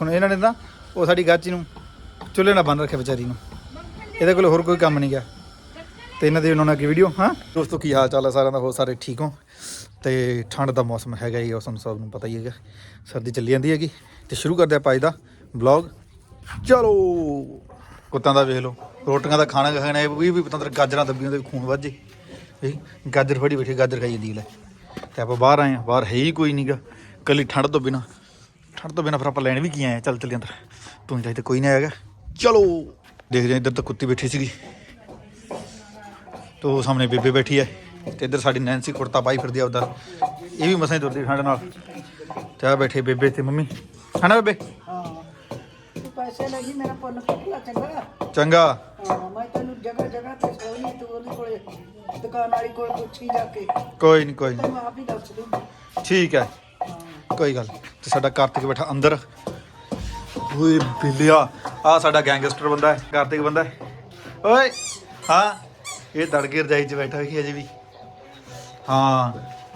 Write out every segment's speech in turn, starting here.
ਹੁਣ ਇਹਨਾਂ ਨੇ ਤਾਂ ਉਹ ਸਾਡੀ ਗਾਚੀ ਨੂੰ ਚੁੱਲ੍ਹੇ ਨਾਲ ਬੰਨ ਰੱਖਿਆ ਵਿਚਾਰੀ ਨੂੰ। ਇਹਦੇ ਕੋਲ ਹੋਰ ਕੋਈ ਕੰਮ ਨਹੀਂ ਗਿਆ। ਤੇ ਇਹਨਾਂ ਦੀ ਉਹਨਾਂ ਨੇ ਅੱਗੇ ਵੀਡੀਓ ਹਾਂ? ਦੋਸਤੋ, ਕੀ ਹਾਲ ਚਾਲ ਹੈ ਸਾਰਿਆਂ ਦਾ? ਹੋ ਸਾਰੇ ਠੀਕ ਹੋ? ਤੇ ਠੰਡ ਦਾ ਮੌਸਮ ਹੈਗਾ ਹੀ ਉਹ ਤੁਹਾਨੂੰ ਸਭ ਨੂੰ ਪਤਾ ਹੀ ਹੈਗਾ। ਸਰਦੀ ਚੱਲੀ ਜਾਂਦੀ ਹੈਗੀ। ਤੇ ਸ਼ੁਰੂ ਕਰਦੇ ਆਪਾਂ ਅੱਜ ਦਾ ਵਲੌਗ ਚਲੋ, ਕੁੱਤਾਂ ਦਾ ਵੇਖ ਲਓ। ਰੋਟੀਆਂ ਦਾ ਖਾਣਾ ਖਾਣਾ ਇਹ ਵੀ ਪਤੰਦਰ ਗਾਜਰਾਂ ਦੱਬੀਆਂ ਦੇ ਖੂਨ ਵੱਜੇ ਗਾਜਰ ਫੜੀ ਬੈਠੀ, ਗਾਜਰ ਖਾਈ ਜਾਂਦੀ ਲੈ। ਤੇ ਆਪਾਂ ਬਾਹਰ ਆਏ ਆ ਬਾਹਰ ਹੈ ਹੀ ਕੋਈ ਨਹੀਂਗਾ ਕੱਲੀ ਠੰਡ ਤੋਂ ਬਿਨਾ ਠੰਡ ਤੋਂ ਬਿਨਾ ਫਿਰ ਆਪਾਂ ਲੈਣ ਵੀ ਕੀ ਆਏ ਆ ਚੱਲ ਚੱਲੀ ਅੰਦਰ। ਤੂੰ ਚਾਹੀ ਤੇ ਕੋਈ ਨਹੀਂ ਆਏਗਾ। ਚਲੋ। ਦੇਖਦੇ ਹਾਂ ਇੱਧਰ ਤਾਂ ਕੁੱਤੀ ਬੈਠੀ ਸੀਗੀ। ਤੋ ਸਾਹਮਣੇ ਬੇਬੇ ਬੈਠੀ ਹੈ ਤੇ ਇੱਧਰ ਸਾਡੀ ਨੈਂਸੀ ਕੁੜਤਾ ਪਾਈ ਫਿਰਦੀ ਆ ਉਹਦਾ ਇਹ ਵੀ ਮਸਾਂ ਹੀ ਤੁਰਦੀ ਠੰਡ ਨਾਲ। ਤੇ ਆ ਬੈਠੇ ਬੇਬੇ ਤੇ ਮੰਮੀ। ਹਨਾ ਬੇਬੇ? ਹਾਂ। ਤੂੰ ਪੈਸੇ ਲੱਗੀ ਮੇਰਾ ਪੁੰਨ ਫੁੱਟਲਾ ਚੰਗਾ। ਚੰਗਾ। ਹਾਂ ਮੈਂ ਤੈਨੂੰ ਜਗ੍ਹਾ ਜਗ੍ਹਾ ਤੇ ਸੋਈ ਤੂੰ ਉਹਦੇ ਕੋਲੇ ਦੁਕਾਨ ਵਾਲੀ ਕੋਲ ਪੁੱਛੀ ਜਾ ਕੇ। ਕੋਈ ਨਹੀਂ ਕੋਈ ਨਹੀਂ ਤੈਨੂੰ ਆਪ ਹੀ ਦੱਸ ਦੂੰ ਠੀਕ ਹੈ। ਹਾਂ। ਕੋਈ ਗੱਲ ਨੀ। ਤੇ ਸਾਡਾ ਕਾਰਤਿਕ ਬੈਠਾ ਅੰਦਰ ਓਏ ਬਿੱਲਿਆ ਆ ਸਾਡਾ ਗੈਂਗਸਟਰ ਬੰਦਾ ਹੈ ਕਾਰਤਿਕ ਬੰਦਾ ਹੈ ਓਏ ਹਾਂ ਇਹ ਦੜ ਕੇ ਰਜਾਈ 'ਚ ਬੈਠਾ ਵੀ ਅਜੇ ਵੀ ਹਾਂ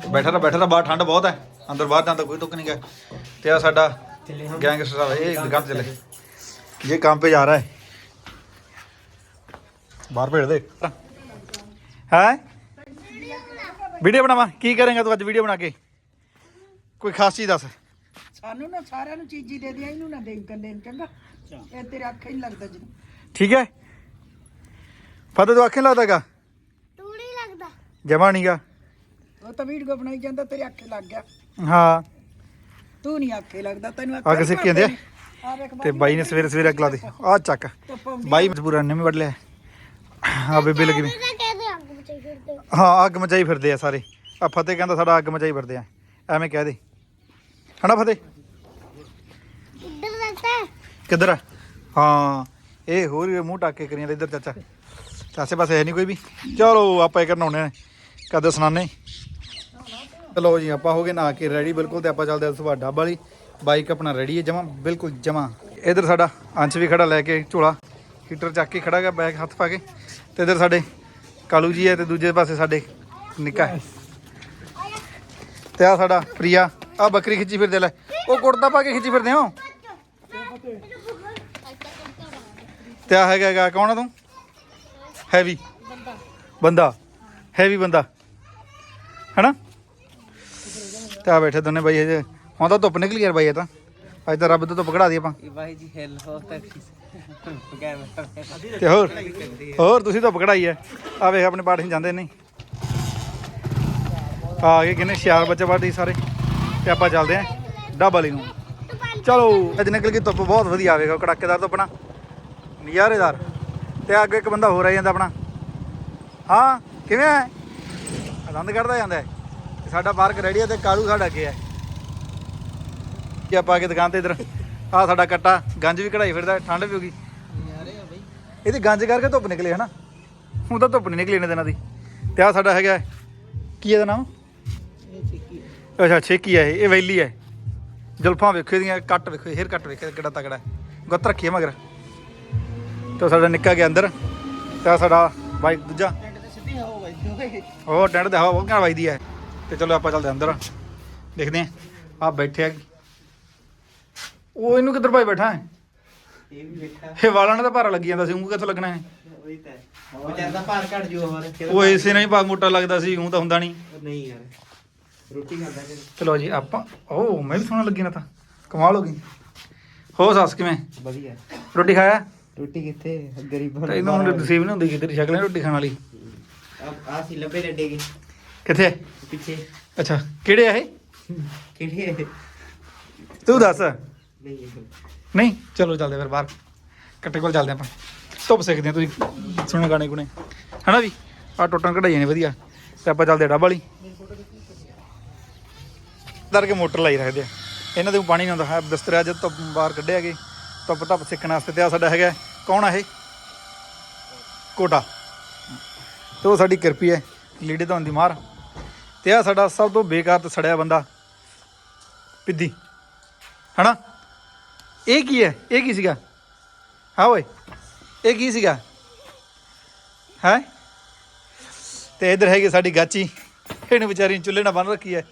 ਬੈਠਾ ਰਹਾ ਬੈਠਾ ਰਹਾ ਬਾਹਰ ਠੰਡ ਬਹੁਤ ਹੈ ਅੰਦਰ ਬਾਹਰ ਜਾਂਦਾ ਕੋਈ ਤੁੱਕ ਨਹੀਂ ਗਾ ਤੇ ਆ ਸਾਡਾ ਗੈਂਗਸਟਰ ਆ ਇਹ ਦੁਕਾਨ ਤੇ ਚਲੇ ਇਹ ਕੰਮ पे ਜਾ रहा है ਬਾਹਰ ਭੇਜ ਦੇ ਹੈ ਵੀਡੀਓ ਬਣਾਵਾ ਕੀ ਕਰੇਗਾ ਤੂੰ ਅੱਜ ਵੀਡੀਓ ਬਣਾ ਕੇ ਕੋਈ ਖਾਸ ਚੀਜ਼ ਦੱਸ ਸਾਨੂੰ ਨਾ ਸਾਰਿਆਂ ਨੂੰ ਚੀਜ਼ੀ ਦੇ ਦਿਆ ਇਹਨੂੰ ਨਾ ਦੇ ਕੱਲੇ ਨੂੰ ਚੰਗਾ? ਇਹ ਤੇਰੇ ਅੱਖੇ ਨਹੀਂ ਲੱਗਦਾ ਜੀ। ਠੀਕ ਹੈ? ਫਤਿਹ ਤੂੰ ਅੱਖੇ ਲੱਗਦਾਗਾ? ਤੂੰ ਨਹੀਂ ਲੱਗਦਾ। ਜਮਾ ਨਹੀਂਗਾ ਉਹ ਤਾਂ ਵੀਡੀਓ ਬਣਾਈ ਜਾਂਦਾ ਤੇਰੇ ਅੱਖੇ ਲੱਗ ਗਿਆ। ਹਾਂ। ਤੂੰ ਨਹੀਂ ਅੱਖੇ ਲੱਗਦਾ ਤੈਨੂੰ ਆ ਕਿਸੇ ਕੀ ਕਹਿੰਦੇ ਆ? ਆ ਵੇਖ ਤੇ ਬਾਈ ਨੇ ਸਵੇਰੇ ਸਵੇਰੇ ਅੱਗ ਲਾ ਦੇ ਆ ਚੱਕ। ਬਾਈ ਮਜਬੂਰਾਂ ਨੇ ਵੀ ਵੱਢ ਲਿਆ। ਆ ਬੇਬੇ ਲੱਗੀ ਅੰਗ ਹਾਂ। ਅੱਗ ਮਚਾਈ ਫਿਰਦੇ ਆ ਸਾਰੇ। ਆ ਫਤਿਹ ਕਹਿੰਦਾ ਸਾਡਾ ਅੱਗ ਮਚਾਈ ਫਿਰਦੇ ਆ। ਐਵੇਂ ਕਹਿ ਦੇ। ਹਨਾ ਫਤਿਹ? ਕਿੱਧਰ ਆ? ਹਾਂ, ਇਹ ਹੋਰ ਹੀ ਮੂੰਹ ਟਾਕੇ ਕਰੀਆਂ ਇੱਧਰ ਚਾਚਾ। ਤੇ ਆਸੇ ਪਾਸੇ ਹੈ ਨਹੀਂ ਕੋਈ ਵੀ। ਚਲੋ, ਆਪਾਂ ਇਹ ਕਰਨਾਉਣੇ ਨੇ ਕਦੇ ਸੁਣਾਣੇ ਚਲੋ ਜੀ, ਆਪਾਂ ਹੋ ਗਏ ਨਾ ਕੇ ਰੈਡੀ ਬਿਲਕੁਲ ਤੇ ਆਪਾਂ ਚੱਲਦੇ ਆ ਸੁਭਾ ਢਾਬਾ ਵਾਲੀ। ਬਾਈਕ ਆਪਣਾ ਰੈਡੀ ਹੈ, ਜਮਾ, ਬਿਲਕੁਲ ਜਮਾ। ਇਧਰ ਸਾਡਾ ਅੰਸ਼ ਵੀ ਖੜਾ ਲੈ ਕੇ ਝੋਲਾ। ਹੀਟਰ ਚੱਕ ਕੇ ਖੜਾ ਗਾ ਬੈਗ ਹੱਥ ਪਾ ਕੇ। ਤੇ ਇਧਰ ਸਾਡੇ ਕਾਲੂ ਜੀ ਹੈ ਤੇ ਦੂਜੇ ਪਾਸੇ ਸਾਡੇ ਨਿੱਕਾ ਹੈ। ਤੇ ਆ ਸਾਡਾ ਪ੍ਰਿਆ। ਆ ਬੱਕਰੀ ਖਿੱਚੀ ਫਿਰਦੇ ਲੈ। ਉਹ ਕੁੜਤਾ ਪਾ ਕੇ ਖਿੱਚੀ ਫਿਰਦੇ ਹੋ ਤੇ ਆ ਹੈਗਾ ਹੈਗਾ ਕੌਣ ਆ ਤੂੰ? ਹੈਵੀ ਬੰਦਾ। ਹੈਵੀ ਬੰਦਾ। ਹੈਨਾ? ਤੇ ਆ ਬੈਠੇ ਦੋਨੇ ਬਾਈ ਹਜੇ। ਹੁਣ ਤਾਂ ਧੁੱਪ ਨਿਕਲ ਯਾਰ ਬਾਈ ਇਹ ਤਾਂ। ਅੱਜ ਤਾਂ ਰੱਬ ਤੋਂ ਧੁੱਪ ਕਢਾ ਦੀ ਆਪਾਂ ਭਾਈ ਜੀ ਹੈਲੋ ਤੱਕ ਕੈਮਰਾ ਤੇ ਹੋਰ? ਹੋਰ ਤੁਸੀਂ ਧੁੱਪ ਕਢਾਈ ਐ। ਆ ਵੇਖ ਆਪਣੇ ਪਾਠ ਜਾਂਦੇ ਨਹੀਂ ਆ ਗਏ ਕਿੰਨੇ? ਸ਼ਿਆਰ ਬੱਚੇ ਬਾਟੀ ਸਾਰੇ। ਤੇ ਆਪਾਂ ਚੱਲਦੇ ਆਂ। ਡੱਬ ਵਾਲੀ ਨੂੰ। ਚਲੋ ਅੱਜ ਨਿਕਲ ਗਈ ਧੁੱਪ। ਬਹੁਤ ਵਧੀਆ ਆਵੇਗਾ ਕੜਾਕੇਦਾਰ ਧੁੱਪ ਨਾ। ਨਜ਼ਾਰੇਦਾਰ। ਤੇ ਅੱਗੇ ਇੱਕ ਬੰਦਾ ਹੋਰ ਆ ਜਾਂਦਾ ਆਪਣਾ। ਹਾਂ ਕਿਵੇਂ ਹੈ ਆਨੰਦ ਕੱਢਦਾ ਜਾਂਦਾ ਹੈ ਸਾਡਾ ਪਾਰਕ ਰੈਡੀ ਹੈ ਤੇ ਕਾਲੂ ਸਾਡਾ ਅੱਗੇ ਹੈ ਕੀ ਆਪਾਂ ਆ ਕੇ ਦੁਕਾਨ ਤੇ ਇਧਰ ਆ ਸਾਡਾ ਕੱਟਾ ਗੰਜ ਵੀ ਕਢਾਈ ਫਿਰਦਾ ਠੰਡ ਵੀ ਹੋ ਗਈ ਇਹਦੇ ਗੰਜ ਕਰਕੇ ਧੁੱਪ ਨਿਕਲੇ ਹਨਾ? ਹੁਣ ਤਾਂ ਧੁੱਪ ਨਹੀਂ ਨਿਕਲੀ ਇਹਨਾਂ ਦਿਨਾਂ ਦੀ। ਤੇ ਆ ਸਾਡਾ ਹੈਗਾ ਕੀ ਇਹਦਾ ਨਾਮ? ਅੱਛਾ ਛੇਕੀ ਹੈ ਇਹ ਵੈਲੀ ਹੈ ਜੁਲਫਾਂ ਵੇਖੋ ਇਹਦੀਆਂ ਕੱਟ ਵੇਖੋ ਹੇਅਰ ਕੱਟ ਵੇਖੋ ਕਿਹੜਾ ਤਗੜਾ ਹੈ ਗੁੱਤ ਰੱਖੀ ਹੈ ਮਗਰ। ਤੇ ਉਹ ਸਾਡਾ ਨਿੱਕਾ ਗਿਆ ਅੰਦਰ ਤੇ ਸਾਡਾ ਬਾਈਕ ਦੂਜਾ। ਉਹ ਟੈਂਟ ਦੇ ਹਵਾ ਬਹੁਤ ਘਣਾ ਵੱਜਦੀ ਹੈ। ਤੇ ਚਲੋ ਆਪਾਂ ਚੱਲਦੇ ਅੰਦਰ। ਦੇਖਦੇ ਆ ਆ ਬੈਠੇ ਆ। ਉਹ ਇਹਨੂੰ ਕਿੱਧਰ ਭਾਈ ਬੈਠਾ ਹੈ? ਇਹ ਵੀ ਬੈਠਾ। ਇਹ ਵਾਲਾਂ ਨਾਲ ਤਾਂ ਭਾਰਾ ਲੱਗੀ ਜਾਂਦਾ ਸੀ ਉਹ ਕਿੱਥੋਂ ਲੱਗਣਾ ਹੈ? ਉਹੀ ਤਾਂ ਉਹ ਭਾਰ ਘਟ ਜੂ ਹੋਰ ਉਹ ਇਸੇ ਨਾਲ ਹੀ ਪਾ ਮੋਟਾ ਲੱਗਦਾ ਸੀ ਉਹ ਤਾਂ ਹੁੰਦਾ ਨਹੀਂ। ਨਹੀਂ ਯਾਰ ਰੋਟੀ ਖਾਂਦਾ ਕਿ ਚਲੋ ਜੀ ਆਪਾਂ ਓ ਮੈਂ ਵੀ ਸੋਹਣਾ ਲੱਗੀ ਨਾ ਤਾਂ। ਕਮਾਲ ਹੋ ਗਈ। ਹੋ ਸੱਸ ਕਿਵੇਂ? ਵਧੀਆ। ਰੋਟੀ ਖਾਇਆ? ਰੋਟੀ ਕਿੱਥੇ? ਗਰੀਬਾਂ ਤਾਂ ਇਹਨੂੰ ਹੁਣ ਨਸੀਬ ਨਹੀਂ ਹੁੰਦੀ ਕਿ ਤੇਰੀ ਸ਼ਕਲ ਹੈ ਰੋਟੀ ਖਾਣ ਵਾਲੀ। ਆ ਸੀ ਲੱਭੇ ਲੱਡੇ ਕੇ। ਕਿੱਥੇ? ਪਿੱਛੇ। ਅੱਛਾ ਕਿਹੜੇ ਆ ਇਹ? ਕਿਹੜੇ ਤੂੰ ਦੱਸ। ਨਹੀਂ ਇਹ। ਨਹੀਂ ਚਲੋ ਚੱਲਦੇ ਫਿਰ ਬਾਹਰ। ਕੱਟੇ ਕੋਲ ਚੱਲਦੇ ਆਪਾਂ। ਧੁੱਪ ਸਿੱਖਦੇ ਆ ਤੁਸੀਂ ਸੁਣੋ ਗਾਣੇ ਗੁਣੇ। ਹਨਾ ਵੀ ਆ ਟੁੱਟਣ ਕਢਾਈਆਂ ਨੇ ਵਧੀਆ। ਤੇ ਆਪਾਂ ਚੱਲਦੇ ਆ ਡੱਬ ਵਾਲੀ। ਦਰ ਕੇ ਮੋਟਰ ਲਾਈ ਰੱਖਦੇ ਆ ਇਹਨਾਂ ਦੇ ਪਾਣੀ ਨਹੀਂ ਆਉਂਦਾ। ਹੈ ਬਿਸਤਰਾ ਜਦ ਧੁੱਪ ਬਾਹਰ ਕੱਢਿਆ ਗਏ ਧੁੱਪ ਧੱਪ ਸਿੱਖਣ ਵਾਸਤੇ ਤੇ ਆ ਸਾਡਾ ਹੈਗਾ ਕੌਣ ਆ ਇਹ? ਕੋਟਾ। ਤੇ ਉਹ ਸਾਡੀ ਕਿਰਪੀ ਹੈ, ਲੀੜੇ ਧੋਣ ਦੀ ਮਾਰ। ਤੇ ਆ ਸਾਡਾ ਸਭ ਤੋਂ ਬੇਕਾਰ ਤੇ ਸੜਿਆ ਬੰਦਾ, ਪਿੱਦੀ। ਹਨਾ? ਇਹ ਕੀ ਹੈ? ਇਹ ਕੀ ਸੀਗਾ? ਹਾਂ ਓਏ, ਇਹ ਕੀ ਸੀਗਾ? ਹੈ? ਤੇ ਇਧਰ ਹੈਗੀ ਸਾਡੀ ਗਾਚੀ। ਇਹਨੂੰ ਵਿਚਾਰੀ ਚੁੱਲ੍ਹੇ ਨਾਲ ਬੰਨ ਰੱਖੀ ਹੈ।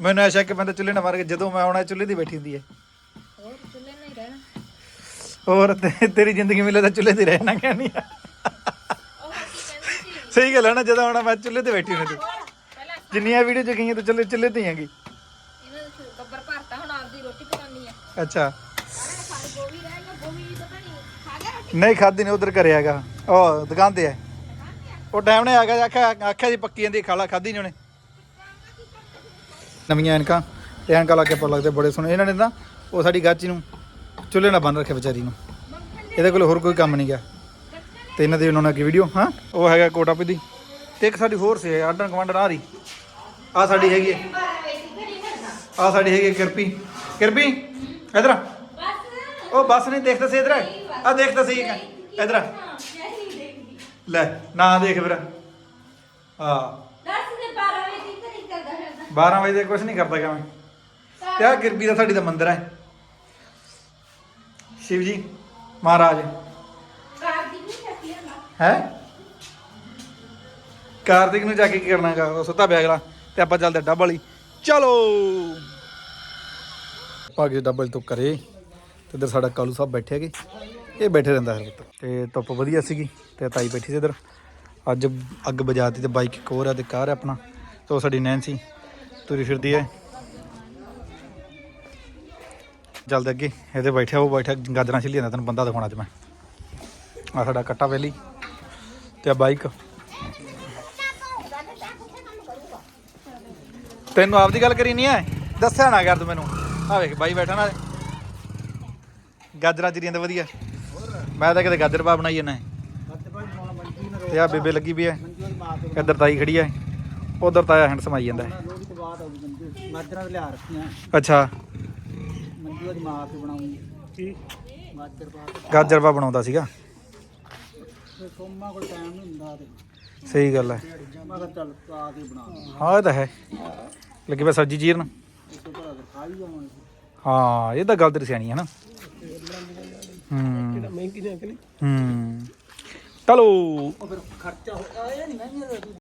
ਮੈਨੂੰ ਐਸਾ ਕਿ ਬੰਦਾ ਚੁੱਲ੍ਹੇ ਨਾਲ ਮਾਰ ਕੇ ਜਦੋਂ ਮੈਂ ਆਉਣਾ ਚੁੱਲ੍ਹੇ ਦੀ ਬੈਠੀ ਹੁੰਦੀ ਹੈ। ਹੋਰ ਤੇ- ਤੇਰੀ ਜ਼ਿੰਦਗੀ ਮਿਲੇ ਤਾਂ ਚੁੱਲ੍ਹੇ ਤੇ ਰਹਿਣਾ ਕਹਿਣੀ ਆ ਸਹੀ ਗੱਲ ਹੈ ਨਾ ਜਦੋਂ ਹੁਣ ਮੈਂ ਚੁੱਲ੍ਹੇ ਤੇ ਬੈਠੀ ਹੁੰਦੀ। ਜਿੰਨੀਆਂ ਵੀਡੀਓ ਚ ਗਈਆਂ ਤੂੰ ਚੁੱਲ੍ਹੇ ਚੁੱਲ੍ਹੇ ਤੇ ਹੀ ਆਂਗੀ ਇਹਨਾਂ ਗੱਬਰ ਭਰਤਾ ਹੁਣ ਆਪਦੀ ਰੋਟੀ ਪਕਾਉਣੀ ਆ। ਅੱਛਾ। ਸਾਰੇ ਗੋਭੀ ਰਹਿ ਗਿਆ ਗੋਭੀ ਪਤਾ ਨਹੀਂ ਖਾ ਗਿਆ ਰੋਟੀ? ਨਹੀਂ ਖਾਦੀ ਨਹੀਂ ਉਧਰ ਘਰੇ ਹੈਗਾ ਉਹ ਦੁਕਾਨ ਤੇ ਹੈ ਉਹ ਟਾਈਮ ਨੇ ਆ ਗਿਆ ਆਖਿਆ ਆਖਿਆ ਜੀ ਪੱਕੀ ਜਾਂਦੀ ਖਾਲਾ ਖਾਦੀ ਨਹੀਂ ਉਹਨੇ। ਨਵੀਆਂ ਐਨਕਾਂ ਤੇ ਐਨਕਾਂ ਲਾ ਕੇ ਪਰ ਲੱਗਦੇ ਬੜੇ ਸੋਹਣੇ। ਇਹਨਾਂ ਨੇ ਨਾ ਉਹ ਸਾਡੀ ਗਾਚੀ ਨੂੰ ਚੁੱਲ੍ਹੇ ਨਾਲ ਬੰਨ ਰੱਖਿਆ ਵਿਚਾਰੀ ਨੂੰ। ਇਹਦੇ ਕੋਲ ਹੋਰ ਕੋਈ ਕੰਮ ਨਹੀਂ ਗਿਆ। ਤੇ ਇਹਨਾਂ ਦੀ ਉਹਨਾਂ ਨੇ ਅੱਗੇ ਵੀਡੀਓ ਹਾਂ? ਉਹ ਹੈਗਾ ਕੋਟਾਪੀ ਦੀ ਤੇ ਇੱਕ ਸਾਡੀ ਹੋਰ ਸੀ ਆਰਡਰ ਕਮਾਂਡਰ ਆ ਰਹੀ। ਆ ਸਾਡੀ ਹੈਗੀ ਆ ਸਾਡੀ ਹੈਗੀ ਕਿਰਪੀ। ਕਿਰਪੀ, ਇਧਰ ਉਹ ਬਸ ਨਹੀਂ ਦੇਖਦਾ ਸੀ ਇਧਰ। ਆ ਦੇਖਦਾ ਸੀ ਇਧਰ ਲੈ, ਨਾ ਦੇਖ ਫਿਰ ਹਾਂ। 10 ਦੇ 12 ਵਜੇ ਤੱਕ ਨਹੀਂ ਫਿਰਦਾ 12 ਵਜੇ ਕੁਝ ਨਹੀਂ ਕਰਦਾ ਕਿਵੇਂ। ਤੇ ਆ ਕਿਰਪੀ ਦਾ ਸਾਡੀ ਦਾ ਮੰਦਿਰ ਹੈ। ਸ਼ਿਵ ਜੀ ਮਹਾਰਾਜ। ਹੈ? ਕਾਰਤਿਕ ਨੂੰ ਜਾ ਕੇ ਕੀ ਕਰਨਾਗਾ ਉਹ ਸੁੱਤਾ ਪਿਆ ਅਗਲਾ ਤੇ ਆਪਾਂ ਚੱਲਦੇ ਡੱਬ ਵਾਲੀ ਚਲੋ। ਭਾਗੇ ਡੱਬ ਵਾਲੀ ਤੋਂ ਕਰੇ ਤੇ ਇੱਧਰ ਸਾਡਾ ਕਾਲੂ ਸਾਹਿਬ ਬੈਠੇ ਹੈਗੇ। ਇਹ ਬੈਠੇ ਰਹਿੰਦਾ ਹੈ ਪੁੱਤ ਤੇ ਧੁੱਪ ਵਧੀਆ ਸੀਗੀ ਤੇ ਤਾਈ ਬੈਠੀ ਸੀ ਇੱਧਰ। ਅੱਜ ਅੱਗ ਬਜਾਤੀ ਤੇ ਬਾਈਕ ਇੱਕ ਹੋਰ ਆ ਤੇ ਕਾਰ ਹੈ ਆਪਣਾ। ਤੇ ਉਹ ਸਾਡੀ ਨੈਂਸੀ ਤੁਰੀ ਫਿਰਦੀ ਹੈ। ਚੱਲਦੇ ਅੱਗੇ ਇਹਦੇ ਬੈਠਿਆ ਉਹ ਬੈਠਾ ਗਾਜਰਾਂ ਛਿੱਲੀ ਜਾਂਦਾ ਤੈਨੂੰ ਬੰਦਾ ਦਿਖਾਉਣਾ ਅੱਜ ਮੈਂ। ਆ ਸਾਡਾ ਕੱਟਾ ਵੈਲੀ ਤੇ ਆ ਬਾਈਕ। ਤੈਨੂੰ ਆਪਦੀ ਗੱਲ ਕਰੀ ਨਹੀਂ ਐ? ਦੱਸਿਆ ਨਾ ਕਰ ਤੂੰ ਮੈਨੂੰ। ਆ ਵੇਖ ਬਾਈ ਬੈਠਾ ਨਾ ਗਾਜਰਾਂ ਚੀਰੀਆਂ ਤੇ ਵਧੀਆ। ਮੈਂ ਤਾਂ ਕਿਤੇ ਗਾਜਰ ਪਾ ਬਣਾਈ ਜਾਂਦਾ ਤੇ ਆ ਬੇਬੇ ਲੱਗੀ ਵੀ ਐ। ਇੱਧਰ ਤਾਈ ਖੜੀ ਐ। ਉਧਰ ਤਾਇਆ ਹੈਂਡ ਸਮਾਈ ਜਾਂਦਾ ਮਾਜਰਾ ਲਿਆ ਰੱਖੀਆਂ। ਅੱਛਾ। ਮੰਜੂ ਦੀ ਮਾਂ ਤੇ ਬਣਾਉਂਗੀ। ਕੀ? ਮਾਜਰ ਬਾਅਦ ਗਾਜਰ ਪਾ ਬਣਾਉਂਦਾ ਸੀਗਾ? ਫਿਰ ਸੋਮਾ ਕੋਲ ਟਾਈਮ ਨਹੀਂ ਹੁੰਦਾ ਤੇ। ਸਹੀ ਗੱਲ ਹੈ। ਮੈਂ ਕਿਹਾ ਚੱਲ ਆ ਕੇ ਬਣਾ ਹਾਂ ਇਹ ਤਾਂ ਹੈ। ਲੱਗੀ ਬਸ ਸਬਜ਼ੀ ਚੀਰਨ? ਇਸੇ ਖਾ ਹੀ ਜਾਵਾਂਗੇ। ਹਾਂ ਇਹ ਤਾਂ ਗੱਲ ਤੇਰੀ ਸਿਆਣੀ ਹੈ ਨਾ। ਹੂੰ। ਮਹਿੰਗੀ ਨਹੀਂ? ਅਕਲੀ ਹੂੰ। ਚਲੋ। ਉਹ ਫਿਰ ਖਰਚਾ ਹੋ ਆਇਆ ਨਹੀਂ ਮਹਿੰਗੀ